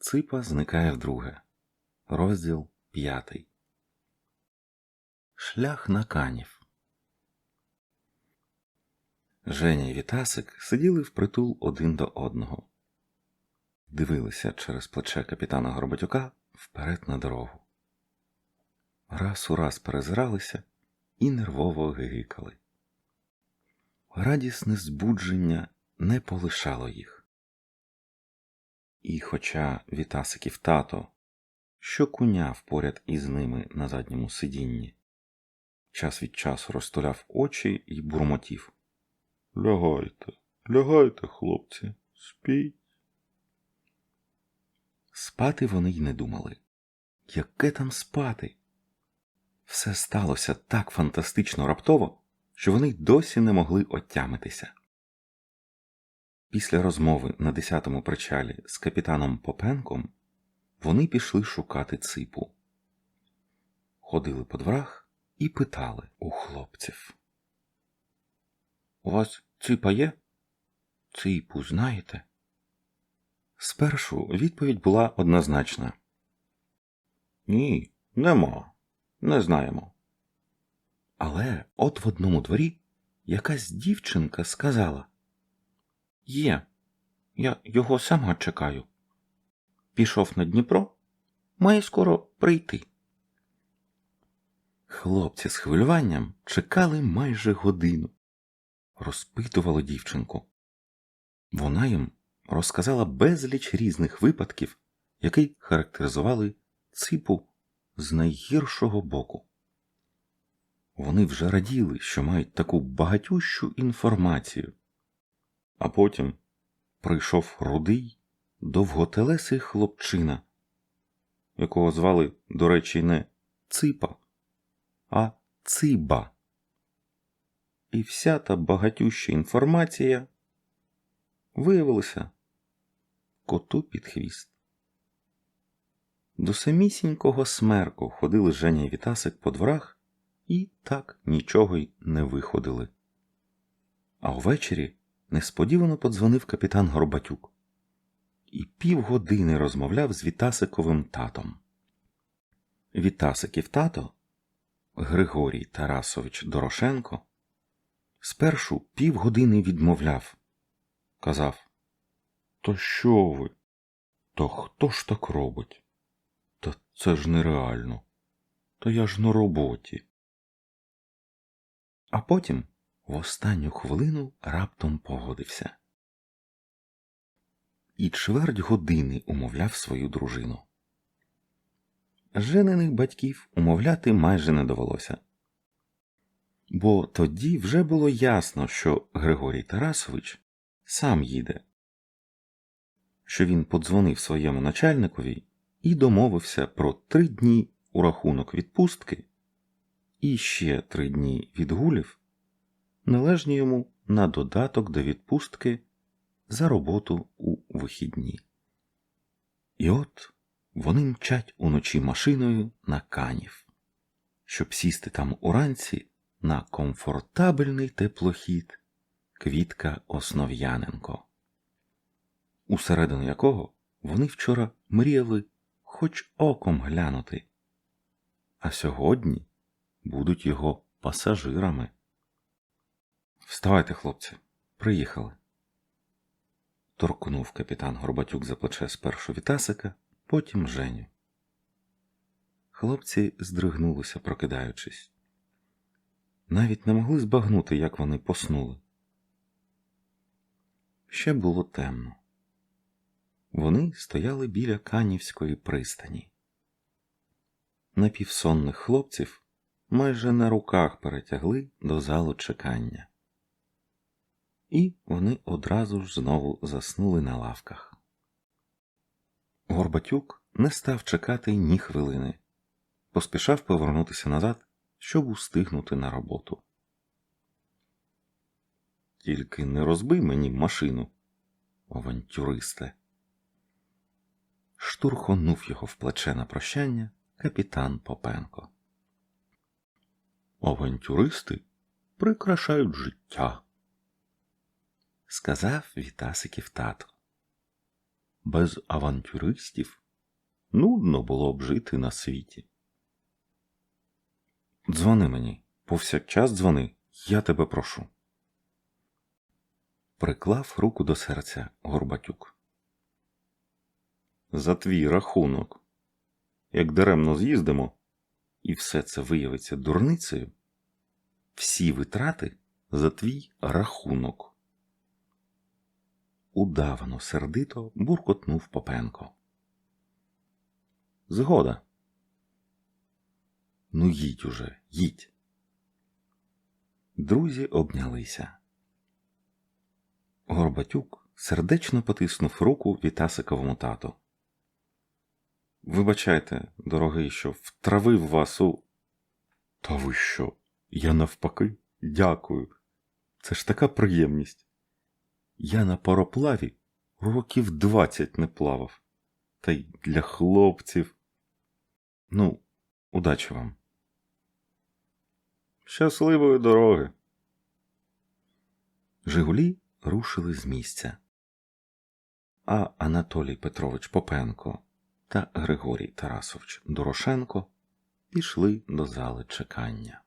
Ципа зникає вдруге. Розділ п'ятий. Шлях на канів. Женя і Вітасик сиділи впритул один до одного. Дивилися через плече капітана Горбатюка вперед на дорогу. Раз у раз перезиралися і нервово гигикали. Радісне збудження не полишало їх. І хоча Вітасиків тато, що куняв поряд із ними на задньому сидінні, час від часу розтуляв очі і бурмотів. Лягайте, лягайте, хлопці, спіть. Спати вони й не думали. Яке там спати? Все сталося так фантастично раптово, що вони досі не могли отямитися. Після розмови на 10-му причалі з капітаном Попенком вони пішли шукати ципу. Ходили по дворах і питали у хлопців. У вас ципа є? Ципу знаєте? Спершу відповідь була однозначна. Ні, нема, не знаємо. Але от в одному дворі якась дівчинка сказала Є, я його сама чекаю. Пішов на Дніпро, має скоро прийти. Хлопці з хвилюванням чекали майже годину, розпитували дівчинку. Вона їм розказала безліч різних випадків, які характеризували ципу з найгіршого боку. Вони вже раділи, що мають таку багатющу інформацію. А потім прийшов рудий, довготелесий хлопчина, якого звали, до речі, не Ципа, а Циба. І вся та багатюща інформація виявилася коту під хвіст. До самісінького смерку ходили Женя і Вітасик по дворах і так нічого й не виходили. А увечері несподівано подзвонив капітан Горбатюк і півгодини розмовляв з Вітасиковим татом. Вітасиків тато Григорій Тарасович Дорошенко спершу півгодини відмовляв, казав Та що ви? Та хто ж так робить? Та це ж нереально. Та я ж на роботі. а потім в останню хвилину раптом погодився. І чверть години умовляв свою дружину. Жениних батьків умовляти майже не довелося. Бо тоді вже було ясно, що Григорій Тарасович сам їде, що він подзвонив своєму начальникові і домовився про три дні у рахунок відпустки і ще три дні відгулів, належні йому на додаток до відпустки за роботу у вихідні. І от вони мчать уночі машиною на канів, щоб сісти там уранці на комфортабельний теплохід Квітка Основ'яненко, усередину якого вони вчора мріяли хоч оком глянути, а сьогодні будуть його пасажирами. Вставайте, хлопці, приїхали. Торкнув капітан Горбатюк за плече спершу Вітасика, потім Женю. Хлопці здригнулися, прокидаючись. Навіть не могли збагнути, як вони поснули. Ще було темно. Вони стояли біля Канівської пристані. Напівсонних хлопців майже на руках перетягли до залу чекання. І вони одразу ж знову заснули на лавках. Горбатюк не став чекати ні хвилини, поспішав повернутися назад, щоб устигнути на роботу. Тільки не розбий мені машину, авантюристе. Штурхонув його в плече на прощання капітан Попенко. Авантюристи прикрашають життя, сказав Вітасиків тато. без авантюристів нудно було б жити на світі. Дзвони мені, повсякчас дзвони, я тебе прошу. Приклав руку до серця Горбатюк. За твій рахунок. Як даремно з'їздимо, і все це виявиться дурницею, всі витрати за твій рахунок. Удавано сердито буркотнув Попенко. Згода. Ну, їдь уже, їдь. Друзі обнялися. Горбатюк сердечно потиснув руку Вітасиковому тату. Вибачайте, дорогий, що втравив вас у. Та ви що? Я навпаки дякую. Це ж така приємність. Я на пароплаві років двадцять не плавав. Та й для хлопців. Ну, удачі вам. Щасливої дороги. Жигулі рушили з місця. А Анатолій Петрович Попенко та Григорій Тарасович Дорошенко пішли до зали чекання.